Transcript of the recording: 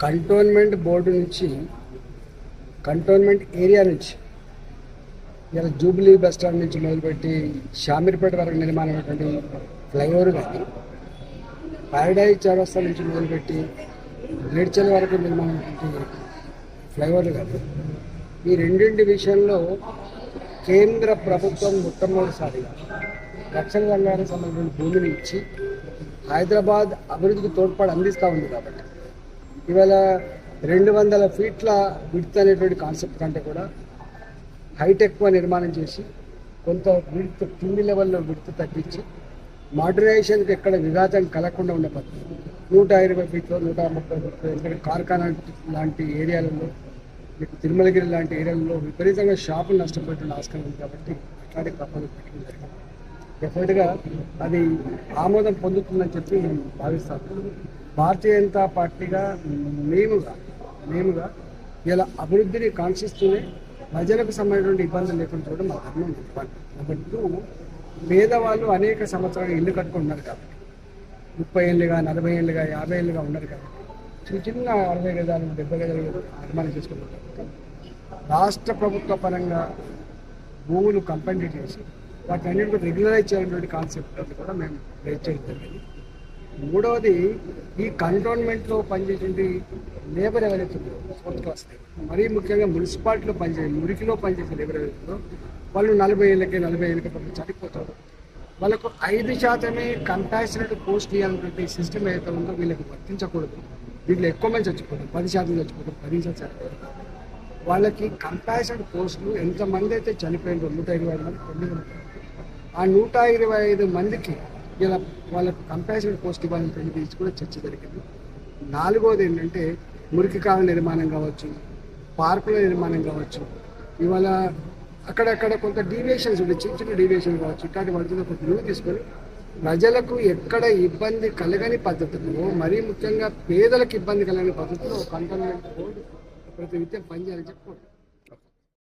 Cantonment board నుంచి cantonment area నుంచి ఇలా జూబ్లీ బస్ స్టాండ్ నుంచి మొదలుపెట్టి షామీర్పేట వరకు నిర్మాణమైనటువంటి ఫ్లైఓవర్ కానీ పారడైజ్ చౌరస్తా నుంచి మొదలుపెట్టి మేడ్చల్ వరకు నిర్మాణమైనటువంటి ఫ్లైఓవర్లు కానీ ఈ రెండింటి విషయంలో కేంద్ర ప్రభుత్వం మొట్టమొదటిసారిగా రక్షణ రంగానికి సంబంధించిన భూమిని ఇచ్చి హైదరాబాద్ అభివృద్ధికి తోడ్పాటు అందిస్తూ ఉంది కాబట్టి. ఇవాళ రెండు వందల ఫీట్ల విడ్త్ అనేటువంటి కాన్సెప్ట్ కంటే కూడా హైటెక్ నిర్మాణం చేసి కొంత విడ్త్ కింది లెవెల్లో విడ్త్ తగ్గించి మోడర్నైజేషన్కి ఎక్కడ విఘాతం కలగకుండా ఉండే పద్ధతి. నూట ఇరవై ఫీట్లో నూట ముప్పై ఫీట్లో ఎందుకంటే కార్ఖానా లాంటి ఏరియాలలో మీకు తిరుమలగిరి లాంటి ఏరియాలలో విపరీతంగా షాపులు నష్టపోయిన ఆస్కారం ఉంది కాబట్టి అట్లాంటి క్రమాలు పెట్టడం జరిగింది. డెఫినెట్గా అది ఆమోదం పొందుతుందని చెప్పి నేను భావిస్తాను. భారతీయ జనతా పార్టీగా మేముగా మేముగా ఇలా అభివృద్ధిని కాంక్షిస్తూనే ప్రజలకు సంబంధించిన ఇబ్బందులు లేకుండా చూడడం మా ధర్మం నెంబర్ టూ పేదవాళ్ళు అనేక సంవత్సరాలు ఇల్లు కట్టుకుంటున్నారు కాబట్టి. ముప్పై ఏళ్ళుగా నలభై ఏళ్ళుగా యాభై ఏళ్ళుగా ఉన్నారు కాబట్టి. చిన్న చిన్న అరవై గజాలు డెబ్బై గజాలు నిర్మాణం చేసుకుంటున్నారు రాష్ట్ర ప్రభుత్వ పరంగా భూములు కంపెనీ చేసి వాటిని అన్నింటి రెగ్యులరైజ్ చేయాలనేటువంటి కాన్సెప్ట్ కూడా మేము రేట్ చేయడం మూడవది ఈ కంటోన్మెంట్లో పనిచేసేది లేబర్ ఎవరైతే ఫోర్త్ క్లాస్ మరీ ముఖ్యంగా మున్సిపాలిటీలో పనిచేసే మురికిలో పనిచేసే లేబర్ ఎవరైతుందో వాళ్ళు నలభై ఏళ్ళకి నలభై ఏళ్ళకి పాపం చనిపోతారు. వాళ్ళకు ఐదు శాతమే కంపాసినట్ పోస్ట్ ఇవ్వాలన్నటువంటి సిస్టమ్ ఏదైతే ఉందో వీళ్ళకి వర్తించకూడదు. వీళ్ళు ఎక్కువ మంది చచ్చిపోతారు పది శాతం చచ్చిపోతారు పది శాతం చచ్చిపోతారు. వాళ్ళకి కంపాసినట్ పోస్టులు ఎంతమంది అయితే చనిపోయిందో నూట ఇరవై ఐదు మంది తొమ్మిది మంది. ఆ నూట ఇరవై ఐదు మందికి ఇలా వాళ్ళకు కంపాసినట్ పోస్ట్ ఇవ్వాలని గురించి కూడా చర్చ జరిగింది. నాలుగోది ఏంటంటే మురికి కాల నిర్మాణం కావచ్చు పార్కుల నిర్మాణం కావచ్చు ఇవాళ అక్కడక్కడ కొంత డీవియేషన్స్ ఉండే చిన్న చిన్న డీవియేషన్ కావచ్చు ఇట్లాంటి వాటితో ఒక వ్యూ తీసుకొని ప్రజలకు ఎక్కడ ఇబ్బంది కలగని పద్ధతుల్లో మరీ ముఖ్యంగా పేదలకు ఇబ్బంది కలగని పద్ధతిలో కంటోన్మెంట్ బోర్డు ప్రతి విద్య పనిచేయాలని చెప్పుకోండి